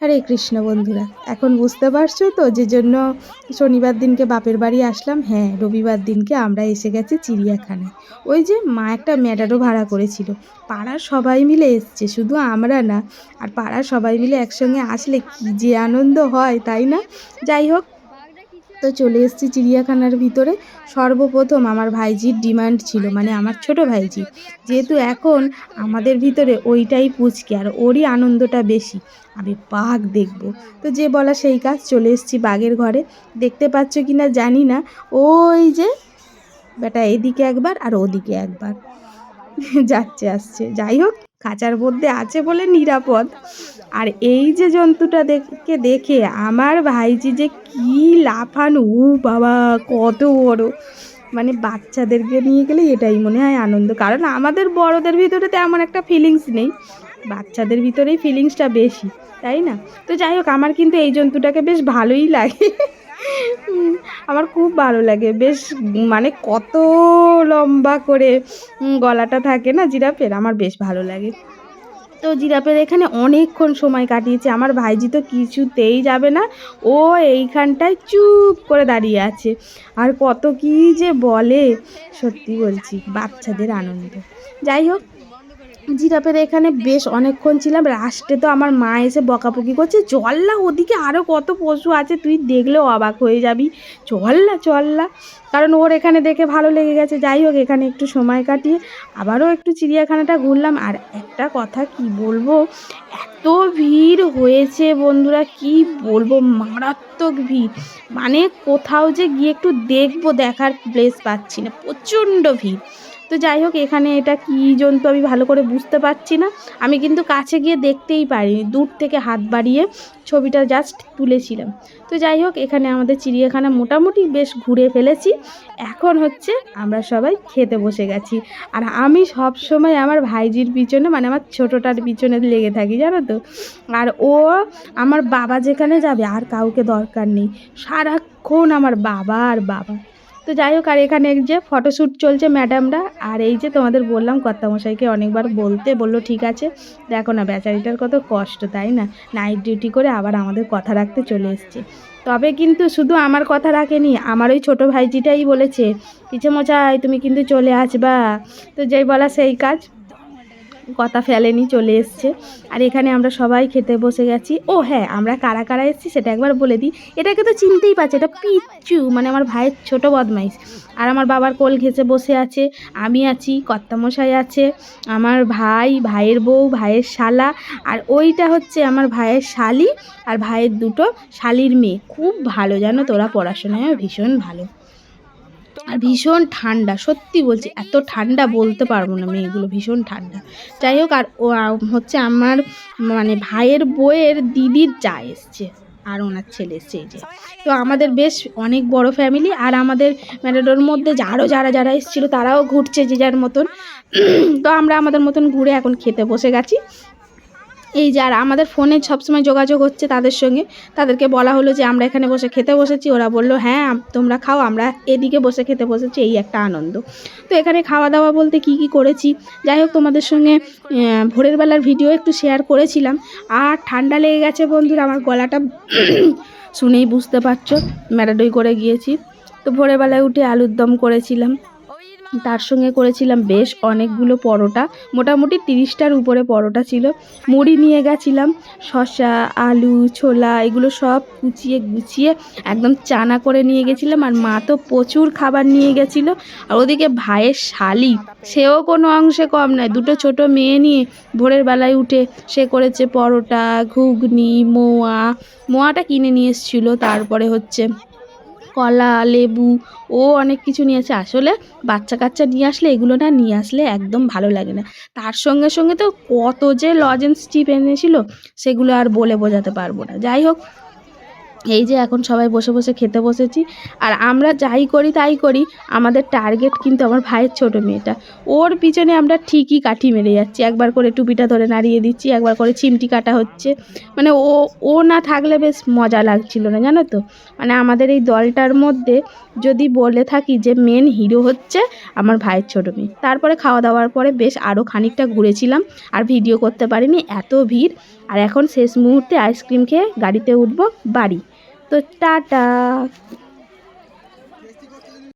হরে কৃষ্ণ বন্ধুরা, এখন বুঝতে পারছ তো যে জন্য শনিবার দিনকে বাপের বাড়ি আসলাম? হ্যাঁ রবিবার দিনকে আমরা এসে গেছি চিড়িয়াখানায়। ওই যে মা একটা ম্যাডারও ভাড়া করেছিল। পাড়ার সবাই মিলে এসছে, শুধু আমরা না। আর পাড়ার সবাই মিলে একসঙ্গে আসলে কী যে আনন্দ হয়, তাই না? যাই হোক তো চলে এসেছি চিড়িয়াখানার ভিতরে। সর্বপ্রথম আমার ভাইজির ডিমান্ড ছিল মানে আমার ছোট ভাইজি। যেহেতু এখন আমাদের ভিতরে ওইটাই পুচকে আর ওরই আনন্দটা বেশি, আমি বাঘ দেখব। তো যে বলা সেই কাজ, চলে এসেছি বাঘের ঘরে। দেখতে পাচ্ছ কি না জানি না। ওই যে, বেটা এদিকে একবার আর ওদিকে একবার। যাচ্ছে, আসছে। যাই হোক, খাঁচার মধ্যে আছে বলে নিরাপদ। আর এই যে জন্তুটা দেখে দেখে আমার ভাইজি যে কি লাফানো, উ বাবা, কত বড়। মানে বাচ্চাদেরকে নিয়ে গেলে এটাই মনে হয় আনন্দ। কারণ আমাদের বড়দের ভিতরে তেমন একটা ফিলিংস নেই। বাচ্চাদের ভিতরেই ফিলিংসটা বেশি, তাই না? তো যাই হোক, আমার কিন্তু এই জন্তুটাকে বেশ ভালোই লাগে। আমার খুব ভালো লাগে। বেশ মানে কত লম্বা করে গলাটা থাকে না জিরাফের? আমার বেশ ভালো লাগে। তো জিরাফের এখানে অনেকক্ষণ সময় কাটিয়েছে। আমার ভাইজি তো কিছুতেই যাবে না। ও এইখানটায় চুপ করে দাঁড়িয়ে আছে। আর কত কি যে বলে, সত্যি বলছি, বাচ্চাদের আনন্দ। যাই হোক জিরাফের এখানে বেশ অনেকক্ষণ ছিলাম লাস্টে তো আমার মা এসে বকাবকি করছে চল না ওদিকে আরও কত পশু আছে, তুই দেখলেও অবাক হয়ে যাবি চল না চল না কারণ ওর এখানে দেখে ভালো লেগে গেছে, যাই হোক, এখানে একটু সময় কাটিয়ে আবারও একটু চিড়িয়াখানাটা ঘুরলাম। আর একটা কথা কি বলব, এত ভিড় হয়েছে বন্ধুরা, কি বলব, মারাত্মক ভিড়। মানে কোথাও যে গিয়ে একটু দেখব, দেখার প্লেস পাচ্ছি না, প্রচণ্ড ভিড়। তো যাই হোক, এখানে এটা কী জন্তু আমি ভালো করে বুঝতে পারছি না। আমি কিন্তু কাছে গিয়ে দেখতেই পারিনি, দূর থেকে হাত বাড়িয়ে ছবিটা জাস্ট তুলেছিলাম। তো যাই হোক, এখানে আমাদের চিড়িয়াখানা মোটামুটি বেশ ঘুরে ফেলেছি। এখন হচ্ছে আমরা সবাই খেতে বসে গেছি। আর আমি সব সময় আমার ভাইজির পিছনে মানে আমার ছোটোটার পিছনে লেগে থাকি, জানো তো? আর ও আমার বাবা যেখানে যাবে, আর কাউকে দরকার নেই। সারাক্ষণ আমার বাবা আর বাবা। তো যাই হোক, আর এখানে যে ফটোশ্যুট চলছে ম্যাডামরা আর এই যে তোমাদের বললাম কর্তামশাইকে অনেকবার বলতে বলল, ঠিক আছে, দেখো না, বেচারিটার কত কষ্ট, তাই না? নাইট ডিউটি করে আবার আমাদের কথা রাখতে চলে এসছে। তবে কিন্তু শুধু আমার কথা রাখেনি, আমার ওই ছোটো ভাইজিটাই বলেছে পিছে মোচাই তুমি কিন্তু চলে আসবা। তো যেই বলা সেই কাজ। কথা ফেলেনি, চলে এসছে। আর এখানে আমরা সবাই খেতে বসে গেছি। ও হ্যাঁ আমরা কারা কারা এসেছি সেটা একবার বলে দিই। এটাকে তো চিনতেই পারছে, এটা পিচ্চু মানে আমার ভাইয়ের ছোট বদমাইশ। আর আমার বাবার কোল ঘেঁচে বসে আছে, আমি আছি, কর্তামশাই আছে, আমার ভাই, ভাইয়ের বউ, ভাইয়ের শালা, আর ওইটা হচ্ছে আমার ভাইয়ের শালি, আর ভাইয়ের দুটো শালির মেয়ে। খুব ভালো জানো তোরা, পড়াশোনায় ভীষণ ভালো। আর ভীষণ ঠান্ডা, সত্যি বলছি, এত ঠান্ডা বলতে পারব না মেয়েগুলো, ভীষণ ঠান্ডা। যাই হোক, আর ও হচ্ছে আমার মানে ভাইয়ের বইয়ের দিদির যা এসছে, আর ওনার ছেলে এসছে যে। তো আমাদের বেশ অনেক বড় ফ্যামিলি, আর আমাদের ম্যারেডোর মধ্যে আরও যারা যারা এসেছিল, তারাও ঘুরছে যে যার মতন। তো আমরা আমাদের মতন ঘুরে এখন খেতে বসে গেছি। এই যে আর আমাদের ফোনে সবসময় যোগাযোগ হচ্ছে তাদের সঙ্গে। তাদেরকে বলা হলো যে, আমরা এখানে বসে খেতে বসেছি। ওরা বলল হ্যাঁ তোমরা খাও, আমরা এদিকে বসে খেতে বসেছি। এই একটা আনন্দ। তো এখানে খাওয়া দাওয়া বলতে কি কি করেছি? যাই হোক, তোমাদের সঙ্গে ভোরের বেলার ভিডিও একটু শেয়ার করেছিলাম। আর ঠান্ডা লেগে গেছে বন্ধুরা, আমার গলাটা শুনেই বুঝতে পারছ, ম্যারাডই করে গিয়েছি। তো ভোরের বেলায় উঠে আলুর দম করেছিলাম। তার সঙ্গে করেছিলাম বেশ অনেকগুলো পরোটা। মোটামুটি তিরিশটার উপরে পরোটা ছিল। মুড়ি নিয়ে গেছিলাম, শসা, আলু, ছোলা, এগুলো সব কুচিয়ে গুছিয়ে একদম চানা করে নিয়ে গেছিলাম। আর মা তো প্রচুর খাবার নিয়ে গেছিল। আর ওদিকে ভাইয়ের শালি, সেও কোনো অংশে কম নয়, দুটো ছোট মেয়ে নিয়ে ভোরের বেলায় উঠে সে করেছে পরোটা, ঘুগনি, মোয়া। মোয়াটা কিনে নিয়ে এসেছিল, তারপরে হচ্ছে কলা, লেবু, ও অনেক কিছু নিয়ে আসে। আসলে বাচ্চা কাচ্চা নিয়ে আসলে এগুলো না নিয়ে আসলে একদম ভালো লাগে না। তার সঙ্গে সঙ্গে তো কত যে লজেন্স চিপ এনেছিল, সেগুলো আর বলে বোঝাতে পারব না। যাই হোক এই যে এখন সবাই বসে বসে খেতে বসেছি, আর আমরা যাই করি তাই করি, আমাদের টার্গেট কিন্তু আমার ভাইয়ের ছোটো মেয়েটা। ওর পিছনে আমরা ঠিকই কাঠি মেরে যাচ্ছি, একবার করে টুপিটা ধরে নাড়িয়ে দিচ্ছি, একবার করে চিমটি কাটা হচ্ছে। মানে ও ও না থাকলে বেশ মজা লাগছিল না, জানো তো? মানে আমাদের এই দলটার মধ্যে যদি বলে থাকি যে মেন হিরো হচ্ছে আমার ভাইয়ের ছোটো মেয়ে। তারপরে খাওয়া দাওয়ার পরে বেশ আরও খানিকটা ঘুরেছিলাম, আর ভিডিও করতে পারিনি, এত ভিড়। আর এখন শেষ মুহূর্তে আইসক্রিম খেয়ে গাড়িতে উঠবো, বাড়ি। তো টাটা।